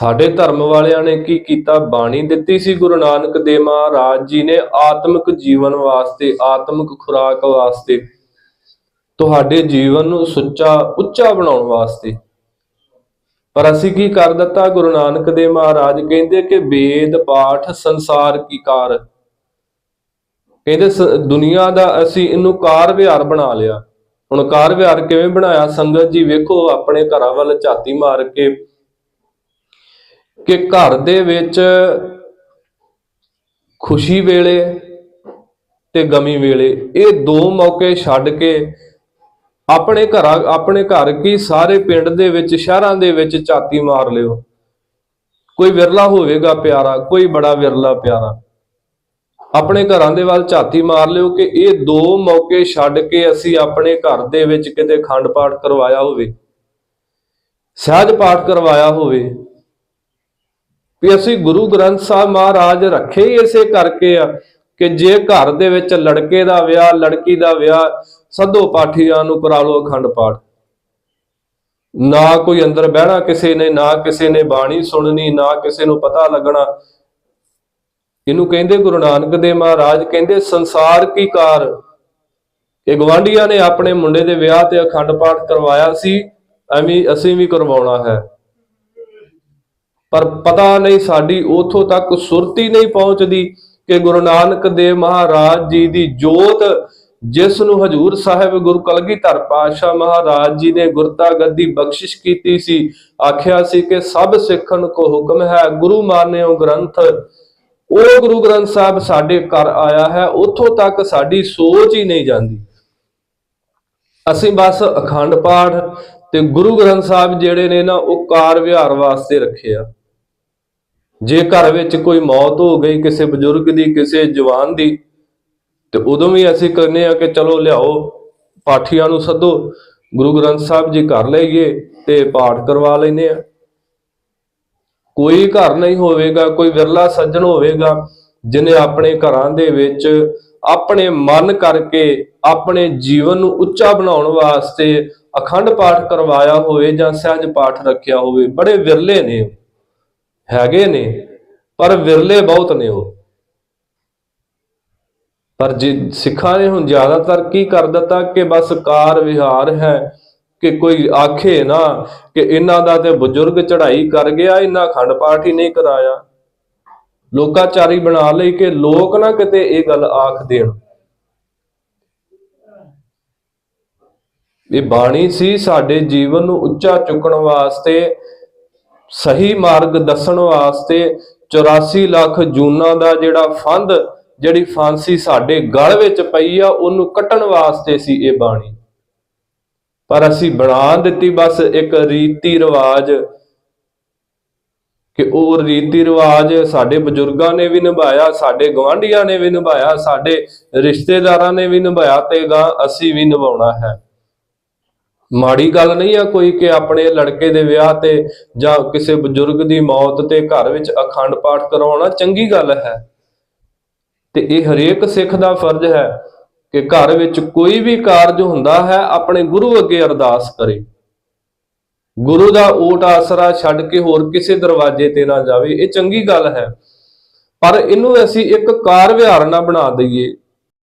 ਸਾਡੇ ਧਰਮ ਵਾਲਿਆਂ ਨੇ ਕੀ ਕੀਤਾ? ਬਾਣੀ ਦਿੱਤੀ ਸੀ ਗੁਰੂ ਨਾਨਕ ਦੇਵ ਮਹਾਰਾਜ ਜੀ ਨੇ ਆਤਮਿਕ ਜੀਵਨ ਵਾਸਤੇ, ਆਤਮਿਕ ਖੁਰਾਕ ਵਾਸਤੇ, ਤੁਹਾਡੇ ਜੀਵਨ ਨੂੰ ਸੁੱਚਾ, ਉੱਚਾ ਬਣਾਉਣ ਵਾਸਤੇ। ਪਰ ਅਸੀਂ ਕੀ ਕਰ ਦਿੱਤਾ? ਗੁਰੂ ਨਾਨਕ ਦੇਵ ਮਹਾਰਾਜ ਕਹਿੰਦੇ ਕਿ ਵੇਦ, ਪਾਠ, ਸੰਸਾਰ ਕੀ ਕਾਰ? ਕਹਿੰਦੇ ਸ- ਦੁਨੀਆ ਦਾ ਅਸੀਂ ਇਹਨੂੰ ਕਾਰ ਵਿਹਾਰ ਬਣਾ ਲਿਆ। ਹੁਣ ਕਾਰ ਵਿਹਾਰ ਕਿਵੇਂ ਬਣਾਇਆ? ਸੰਗਤ ਜੀ ਵੇਖੋ, ਆਪਣੇ ਘਰਾਂ ਵੱਲ ਝਾਤੀ ਮਾਰ ਕੇ ਕਿ ਘਰ ਦੇ ਵਿੱਚ ਖੁਸ਼ੀ ਵੇਲੇ ਤੇ ਗਮੀ ਵੇਲੇ ਇਹ ਦੋ ਮੌਕੇ ਛੱਡ ਕੇ ਆਪਣੇ ਘਰਾਂ ਆਪਣੇ ਘਰ ਕੀ ਸਾਰੇ ਪਿੰਡ ਦੇ ਵਿੱਚ, ਸ਼ਹਿਰਾਂ ਦੇ ਵਿੱਚ ਝਾਤੀ ਮਾਰ ਲਿਓ। ਕੋਈ ਵਿਰਲਾ ਹੋਵੇਗਾ ਪਿਆਰਾ, ਕੋਈ ਬੜਾ ਵਿਰਲਾ ਪਿਆਰਾ। ਆਪਣੇ ਘਰਾਂ ਦੇ ਵੱਲ ਝਾਤੀ ਮਾਰ ਲਿਓ ਕਿ ਇਹ ਦੋ ਮੌਕੇ ਛੱਡ ਕੇ ਅਸੀਂ ਆਪਣੇ ਘਰ ਦੇ ਵਿੱਚ ਕਿਤੇ ਖੰਡ ਪਾਠ ਕਰਵਾਇਆ ਹੋਵੇ, ਸਹਿਜ ਪਾਠ ਕਰਵਾਇਆ ਹੋਵੇ। ਵੀ ਅਸੀਂ ਗੁਰੂ ਗ੍ਰੰਥ ਸਾਹਿਬ ਮਹਾਰਾਜ ਰੱਖੇ ਹੀ ਇਸੇ ਕਰਕੇ ਆ ਕਿ ਜੇ ਘਰ ਦੇ ਵਿੱਚ ਲੜਕੇ ਦਾ ਵਿਆਹ, ਲੜਕੀ ਦਾ ਵਿਆਹ ਸੱਦੋ ਪਾਠੀਆਂ ਨੂੰ ਕਰਾ ਲਓ ਅਖੰਡ ਪਾਠ। ਨਾ ਕੋਈ ਅੰਦਰ ਬਹਿਣਾ ਕਿਸੇ ਨੇ, ਨਾ ਕਿਸੇ ਨੇ ਬਾਣੀ ਸੁਣਨੀ, ਨਾ ਕਿਸੇ ਨੂੰ ਪਤਾ ਲੱਗਣਾ। ਇਹਨੂੰ ਕਹਿੰਦੇ ਗੁਰੂ ਨਾਨਕ ਦੇਵ ਮਹਾਰਾਜ, ਕਹਿੰਦੇ ਸੰਸਾਰ ਕੀ ਕਾਰ? ਇਹ ਗਵਾਂਢੀਆਂ ਨੇ ਆਪਣੇ ਮੁੰਡੇ ਦੇ ਵਿਆਹ ਤੇ ਅਖੰਡ ਪਾਠ ਕਰਵਾਇਆ ਸੀ, ਐਵੇਂ ਅਸੀਂ ਵੀ ਕਰਵਾਉਣਾ ਹੈ। ਪਰ ਪਤਾ ਨਹੀਂ ਸਾਡੀ ਉਥੋਂ ਤੱਕ ਸੁਰਤੀ ਨਹੀਂ ਪਹੁੰਚਦੀ ਕਿ ਗੁਰੂ ਨਾਨਕ ਦੇਵ ਮਹਾਰਾਜ ਜੀ ਦੀ ਜੋਤ, ਜਿਸ ਨੂੰ ਹਜੂਰ ਸਾਹਿਬ ਗੁਰੂ ਕਲਗੀਧਰ ਪਾਤਸ਼ਾਹ ਮਹਾਰਾਜ ਜੀ ਨੇ ਗੁਰਤਾ ਗੱਦੀ ਬਖਸ਼ਿਸ਼ ਕੀਤੀ ਸੀ, ਆਖਿਆ ਸੀ ਕਿ ਸਭ ਸਿੱਖਣ ਕੋ ਹੁਕਮ ਹੈ, ਗੁਰੂ ਮਾਨਿਓ ਗ੍ਰੰਥ। ਉਹ ਗੁਰੂ ਗ੍ਰੰਥ ਸਾਹਿਬ ਸਾਡੇ ਘਰ ਆਇਆ ਹੈ, ਉੱਥੋਂ ਤੱਕ ਸਾਡੀ ਸੋਚ ਹੀ ਨਹੀਂ ਜਾਂਦੀ। ਅਸੀਂ ਬਸ ਅਖੰਡ ਪਾਠ ਤੇ ਗੁਰੂ ਗ੍ਰੰਥ ਸਾਹਿਬ ਜਿਹੜੇ ਨੇ ਨਾ, ਉਹ ਕਾਰ ਵਿਹਾਰ ਵਾਸਤੇ ਰੱਖੇ ਆ। ਜੇ ਘਰ ਵਿੱਚ ਕੋਈ ਮੌਤ ਹੋ ਗਈ, ਕਿਸੇ ਬਜ਼ੁਰਗ ਦੀ, ਕਿਸੇ ਜਵਾਨ ਦੀ, ਤੇ ਉਦੋਂ ਵੀ ਅਸੀਂ ਕਹਿੰਦੇ ਆ ਕਿ ਚਲੋ ਲਿਆਓ, ਪਾਠੀਆਂ ਨੂੰ ਸੱਦੋ, ਗੁਰੂ ਗ੍ਰੰਥ ਸਾਹਿਬ ਜੀ ਕਰ ਲਈਏ ਤੇ ਪਾਠ ਕਰਵਾ ਲੈਨੇ ਆ ਕੋਈ ਘਰ ਨਹੀਂ ਹੋਵੇਗਾ, ਕੋਈ ਵਿਰਲਾ ਸੱਜਣ ਹੋਵੇਗਾ ਜਿਨੇ ਆਪਣੇ ਘਰਾਂ ਦੇ ਵਿੱਚ ਆਪਣੇ ਮਨ ਕਰਕੇ ਆਪਣੇ ਜੀਵਨ ਨੂੰ ਉੱਚਾ ਬਣਾਉਣ ਵਾਸਤੇ ਅਖੰਡ ਪਾਠ ਕਰਵਾਇਆ ਹੋਵੇ ਜਾਂ ਸਹਿਜ ਪਾਠ ਰੱਖਿਆ ਹੋਵੇ, ਬੜੇ ਵਿਰਲੇ ਨੇ ਹੈਗੇ ਨੇ, ਪਰ ਵਿਰਲੇ ਬਹੁਤ ਨੇ ਉਹ। ਪਰ ਜੇ ਸਿੱਖਾਂ ਨੇ ਹੁਣ ਜ਼ਿਆਦਾਤਰ ਕੀ ਕਰ ਦਿੱਤਾ ਕਿ ਬਸ ਕਾਰ ਵਿਹਾਰ ਹੈ ਕਿ ਕੋਈ ਆਖੇ ਨਾ ਕਿ ਇਹਨਾਂ ਦਾ ਤੇ ਬਜ਼ੁਰਗ ਚੜ੍ਹਾਈ ਕਰ ਗਿਆ, ਇਹਨਾਂ ਖੰਡ ਪਾਠ ਹੀ ਨਹੀਂ ਕਰਾਇਆ। ਲੋਕਾਚਾਰੀ ਬਣਾ ਲਈ ਕਿ ਲੋਕ ਨਾ ਕਿਤੇ ਇਹ ਗੱਲ ਆਖ ਦੇਣ। ਇਹ ਬਾਣੀ ਸੀ ਸਾਡੇ ਜੀਵਨ ਨੂੰ ਉੱਚਾ ਚੁੱਕਣ ਵਾਸਤੇ ਸਹੀ ਮਾਰਗ ਦੱਸਣ ਵਾਸਤੇ 84 ਲੱਖ ਜੂਨਾਂ ਦਾ ਜਿਹੜਾ ਫੰਦ ਜਿਹੜੀ ਫਾਂਸੀ ਸਾਡੇ ਗਲ ਵਿੱਚ ਪਈ ਆ, ਉਹਨੂੰ ਕੱਟਣ ਵਾਸਤੇ ਸੀ ਇਹ ਬਾਣੀ। ਪਰ ਅਸੀਂ ਬਣਾ ਦਿੱਤੀ ਬਸ ਇੱਕ ਰੀਤੀ ਰਿਵਾਜ ਕਿ ਉਹ ਰੀਤੀ ਰਿਵਾਜ ਸਾਡੇ ਬਜ਼ੁਰਗਾਂ ਨੇ ਵੀ ਨਿਭਾਇਆ, ਸਾਡੇ ਗਵਾਂਢੀਆਂ ਨੇ ਵੀ ਨਿਭਾਇਆ, ਸਾਡੇ ਰਿਸ਼ਤੇਦਾਰਾਂ ਨੇ ਵੀ ਨਿਭਾਇਆ ਤੇ ਗਾ ਅਸੀਂ ਵੀ ਨਿਭਾਉਣਾ ਹੈ। ਮਾੜੀ ਗੱਲ ਨਹੀਂ ਆ ਕੋਈ ਕਿ ਆਪਣੇ ਲੜਕੇ ਦੇ ਵਿਆਹ ਤੇ ਜਾਂ ਕਿਸੇ ਬਜ਼ੁਰਗ ਦੀ ਮੌਤ ਤੇ ਘਰ ਵਿੱਚ ਅਖੰਡ ਪਾਠ ਕਰਾਉਣਾ ਚੰਗੀ ਗੱਲ ਹੈ। ਤੇ ਇਹ ਹਰੇਕ ਸਿੱਖ ਦਾ ਫਰਜ਼ ਹੈ ਕਿ ਘਰ ਵਿੱਚ ਕੋਈ ਵੀ ਕਾਰਜ ਹੁੰਦਾ ਹੈ, ਆਪਣੇ ਗੁਰੂ ਅੱਗੇ ਅਰਦਾਸ ਕਰੇ। ਗੁਰੂ ਦਾ ਓਟ ਆਸਰਾ ਛੱਡ ਕੇ ਹੋਰ ਕਿਸੇ ਦਰਵਾਜ਼ੇ ਤੇ ਨਾ ਜਾਵੇ, ਇਹ ਚੰਗੀ ਗੱਲ ਹੈ। ਪਰ ਇਹਨੂੰ ਅਸੀਂ ਇੱਕ ਕਾਰ ਵਿਹਾਰ ਨਾ ਬਣਾ ਦਈਏ।